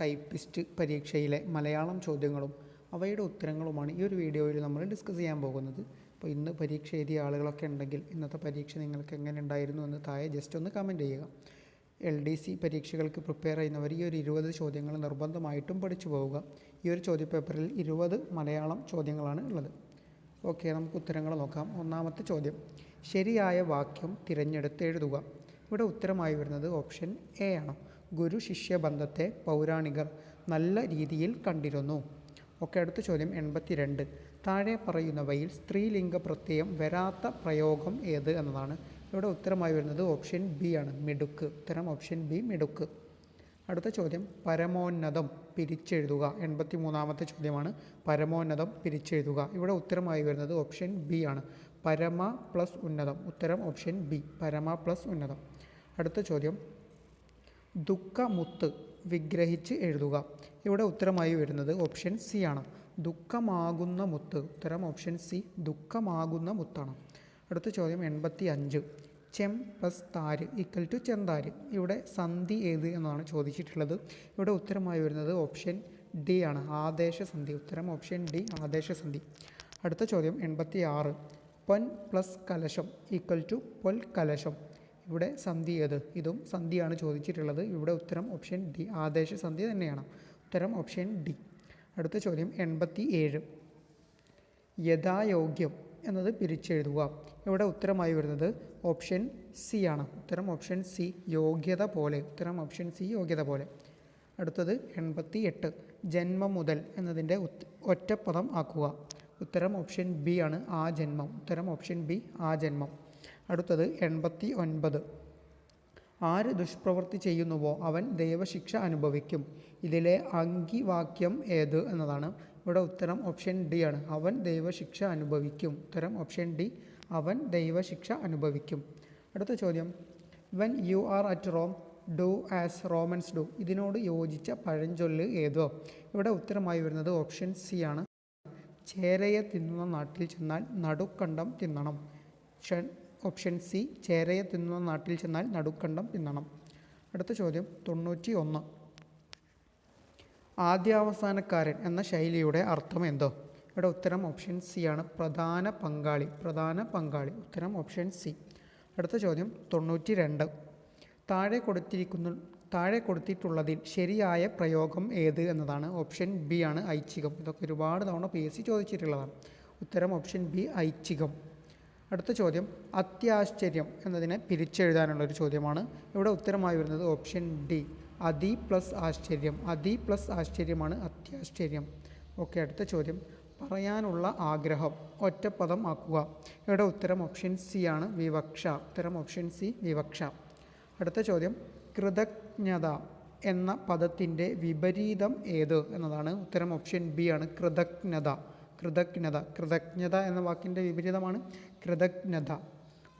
Typist പരീക്ഷയിലെ Malayalam ചോദ്യങ്ങളും അവയുടെ ഉത്തരങ്ങളുമാണ് ഈ ഒരു വീഡിയോയിൽ നമ്മൾ ഡിസ്കസ് ചെയ്യാൻ പോകുന്നത്. അപ്പോൾ ഇന്ന് പരീക്ഷ എഴുതിയ ആളുകളൊക്കെ ഉണ്ടെങ്കിൽ ഇന്നത്തെ പരീക്ഷ നിങ്ങൾക്ക് എങ്ങനെ ഉണ്ടായിരുന്നു എന്ന് താഴെ ജസ്റ്റ് ഒന്ന് കമന്റ് ചെയ്യുക. എൽ ഡി സി പരീക്ഷകൾക്ക് പ്രിപ്പയർ ചെയ്യുന്നവർ ഈ ഒരു ഇരുപത് ചോദ്യങ്ങൾ നിർബന്ധമായിട്ടും പഠിച്ചു പോവുക. ഈ ഒരു ചോദ്യപേപ്പറിൽ ഇരുപത് മലയാളം ചോദ്യങ്ങളാണ് ഉള്ളത്. ഓക്കെ നമുക്ക് ഉത്തരങ്ങൾ നോക്കാം. ഒന്നാമത്തെ ചോദ്യം. ശരിയായ വാക്യം തിരഞ്ഞെടുത്ത് എഴുതുക. ഇവിടെ ഉത്തരമായി വരുന്നത് ഓപ്ഷൻ എ ആണ്. ഗുരു ശിഷ്യ ബന്ധത്തെ പൗരാണികർ നല്ല രീതിയിൽ കണ്ടിരുന്നു. ഒക്കെ അടുത്ത ചോദ്യം എൺപത്തിരണ്ട്. താഴെ പറയുന്നവയിൽ സ്ത്രീലിംഗ പ്രത്യയം വരാത്ത പ്രയോഗം ഏത് എന്നതാണ്. ഇവിടെ ഉത്തരമായി വരുന്നത് ഓപ്ഷൻ ബി ആണ് മിടുക്ക്. ഉത്തരം ഓപ്ഷൻ ബി മിടുക്ക്. അടുത്ത ചോദ്യം പരമോന്നതം പിരിച്ചെഴുതുക. എൺപത്തി മൂന്നാമത്തെ ചോദ്യമാണ് പരമോന്നതം പിരിച്ചെഴുതുക. ഇവിടെ ഉത്തരമായി വരുന്നത് ഓപ്ഷൻ ബി ആണ് പരമ പ്ലസ് ഉന്നതം. ഉത്തരം ഓപ്ഷൻ ബി പരമ പ്ലസ് ഉന്നതം. അടുത്ത ചോദ്യം ദുഃഖമുത്ത് വിഗ്രഹിച്ച് എഴുതുക. ഇവിടെ ഉത്തരമായി വരുന്നത് ഓപ്ഷൻ സി ആണ്. ദുഃഖമാകുന്ന മുത്ത്. ഉത്തരം ഓപ്ഷൻ സി ദുഃഖമാകുന്ന മുത്താണ്. അടുത്ത ചോദ്യം എൺപത്തി അഞ്ച് ചെം പ്ലസ് താര് ഈക്വൽ ടു ചെന്താര്. ഇവിടെ സന്ധി ഏത് എന്നാണ് ചോദിച്ചിട്ടുള്ളത്. ഇവിടെ ഉത്തരമായി വരുന്നത് ഓപ്ഷൻ ഡി ആണ്. ആദേശ സന്ധി. ഉത്തരം ഓപ്ഷൻ ഡി ആദേശ സന്ധി. അടുത്ത ചോദ്യം എൺപത്തി ആറ് പൊൻ പ്ലസ് കലശം ഈക്വൽ ടു പൊൽ കലശം. ഇവിടെ സന്ധി ഏത്? ഇതും സന്ധിയാണ് ചോദിച്ചിട്ടുള്ളത്. ഇവിടെ ഉത്തരം ഓപ്ഷൻ ഡി ആദേശ ആദേശസന്ധി തന്നെയാണ്. ഉത്തരം ഓപ്ഷൻ ഡി അടുത്ത ചോദ്യം എൺപത്തി ഏഴ് യഥായോഗ്യം എന്നത് പിരിച്ചെഴുതുക. ഇവിടെ ഉത്തരമായി വരുന്നത് ഓപ്ഷൻ സി ആണ്. ഉത്തരം ഓപ്ഷൻ സി യോഗ്യത പോലെ. ഉത്തരം ഓപ്ഷൻ സി യോഗ്യത പോലെ. അടുത്തത് എൺപത്തി എട്ട് ജന്മം മുതൽ എന്നതിന്റെ ഒറ്റപ്പദം ആക്കുക. ഉത്തരം ഓപ്ഷൻ ബി ആണ് ആ ജന്മം. ഉത്തരം ഓപ്ഷൻ ബി ആ ജന്മം. അടുത്തത് എൺപത്തി ഒൻപത് ആര് ദുഷ്പ്രവൃത്തി ചെയ്യുന്നുവോ അവൻ ദൈവശിക്ഷ അനുഭവിക്കും. ഇതിലെ അങ്കിവാക്യം ഏത് എന്നതാണ്. ഇവിടെ ഉത്തരം ഓപ്ഷൻ ഡി ആണ്. അവൻ ദൈവശിക്ഷ അനുഭവിക്കും. ഉത്തരം ഓപ്ഷൻ ഡി അവൻ ദൈവശിക്ഷ അനുഭവിക്കും. അടുത്ത ചോദ്യം. When you are at Rome do as Romans do ഇതിനോട് യോജിച്ച പഴഞ്ചൊല്ല് ഏതോ. ഇവിടെ ഉത്തരമായി വരുന്നത് ഓപ്ഷൻ സി ആണ്. ചേരയെ തിന്നുന്ന നാട്ടിൽ ചെന്നാൽ നടുക്കണ്ടം തിന്നണം. ഓപ്ഷൻ സി ചേരയെ തിന്നുന്ന നാട്ടിൽ ചെന്നാൽ നടുക്കണ്ടം തിന്നണം. അടുത്ത ചോദ്യം തൊണ്ണൂറ്റി ഒന്ന് ആദ്യാവസാനക്കാരൻ എന്ന ശൈലിയുടെ അർത്ഥം എന്തോ? ഇവിടെ ഉത്തരം ഓപ്ഷൻ സി ആണ്. പ്രധാന പങ്കാളി പ്രധാന പങ്കാളി. ഉത്തരം ഓപ്ഷൻ സി. അടുത്ത ചോദ്യം തൊണ്ണൂറ്റി രണ്ട് താഴെ കൊടുത്തിരിക്കുന്ന താഴെ കൊടുത്തിട്ടുള്ളതിൽ ശരിയായ പ്രയോഗം ഏത് എന്നതാണ്. ഓപ്ഷൻ ബി ആണ് ഐച്ഛികം. ഇതൊക്കെ ഒരുപാട് തവണ പി എസ് സി ചോദിച്ചിട്ടുള്ളതാണ്. ഉത്തരം ഓപ്ഷൻ ബി ഐച്ഛികം. അടുത്ത ചോദ്യം അത്യാശ്ചര്യം എന്നതിനെ പിരിച്ചെഴുതാനുള്ള ഒരു ചോദ്യമാണ്. ഇവിടെ ഉത്തരമായി വരുന്നത് ഓപ്ഷൻ ഡി അതി പ്ലസ് ആശ്ചര്യം. അതി പ്ലസ് ആശ്ചര്യമാണ് അത്യാശ്ചര്യം. ഓക്കെ അടുത്ത ചോദ്യം പറയാനുള്ള ആഗ്രഹം ഒറ്റപ്പദം ആക്കുക. ഇവിടെ ഉത്തരം ഓപ്ഷൻ സി ആണ് വിവക്ഷ. ഉത്തരം ഓപ്ഷൻ സി വിവക്ഷ. അടുത്ത ചോദ്യം കൃതജ്ഞത എന്ന പദത്തിന്റെ വിപരീതം ഏത് എന്നതാണ്. ഉത്തരം ഓപ്ഷൻ ബി ആണ് കൃതജ്ഞത. കൃതജ്ഞത കൃതജ്ഞത എന്ന വാക്കിന്റെ വിപരീതമാണ് കൃതജ്ഞത.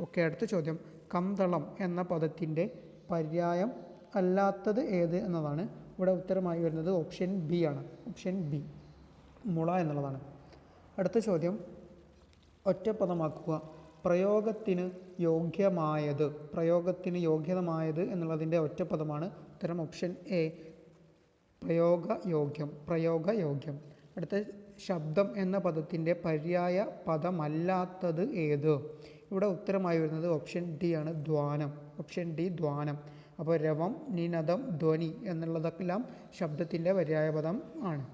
ഓക്കെ അടുത്ത ചോദ്യം. കന്തളം എന്ന പദത്തിന്റെ പര്യായം അല്ലാത്തത് ഏത് എന്നതാണ്. ഇവിടെ ഉത്തരമായി വരുന്നത് ഓപ്ഷൻ ബി ആണ്. ഓപ്ഷൻ ബി മുള എന്നുള്ളതാണ്. അടുത്ത ചോദ്യം. ഒറ്റപ്പദമാക്കുക പ്രയോഗത്തിന് യോഗ്യമായത് പ്രയോഗത്തിന് യോഗ്യതമായത് എന്നുള്ളതിന്റെ ഒറ്റപ്പദമാണ് ഉത്തരം ഓപ്ഷൻ എ. പ്രയോഗയോഗ്യം പ്രയോഗയോഗ്യം. അടുത്ത ശബ്ദം എന്ന പദത്തിന്റെ പര്യായ പദമല്ലാത്തത് ഏത്? ഇവിടെ ഉത്തരമായി വരുന്നത് ഓപ്ഷൻ ഡി ആണ് ധ്വാനം. Option D ധ്വാനം. അപ്പോൾ രവം നിനദം ധ്വനി എന്നുള്ളതെല്ലാം ശബ്ദത്തിന്റെ പര്യായ പദം ആണ്.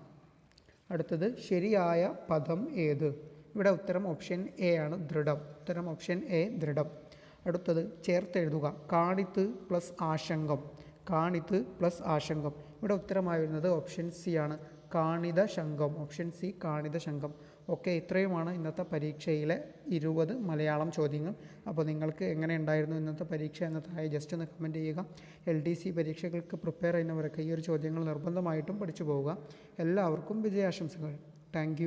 അടുത്തത് ശരിയായ പദം ഏത്? ഇവിടെ ഉത്തരം ഓപ്ഷൻ എ ആണ് ദൃഢം. ഉത്തരം ഓപ്ഷൻ എ ദൃഢം. അടുത്തത് ചേർത്തെഴുതുക. കാണിത്ത് പ്ലസ് ആശങ്കം. കാണിത്ത് പ്ലസ് ആശങ്കം. ഇവിടെ ഉത്തരമായി വരുന്നത് ഓപ്ഷൻ സി ആണ്. കാണിത ശംഖം ഓപ്ഷൻ സി കാണിത ശംഖം ഓക്കെ ഇത്രയുമാണ് ഇന്നത്തെ പരീക്ഷയിലെ ഇരുപത് മലയാളം ചോദ്യങ്ങൾ. അപ്പോൾ നിങ്ങൾക്ക് എങ്ങനെ ഉണ്ടായിരുന്നു ഇന്നത്തെ പരീക്ഷ എന്നതായി ജസ്റ്റ് ഒന്ന് കമന്റ് ചെയ്യുക. എൽ ഡി സി പരീക്ഷകൾക്ക് പ്രിപ്പയർ ചെയ്യുന്നവരൊക്കെ ഈ ഒരു ചോദ്യങ്ങൾ നിർബന്ധമായിട്ടും പഠിച്ചു പോവുക. എല്ലാവർക്കും വിജയാശംസകൾ. താങ്ക്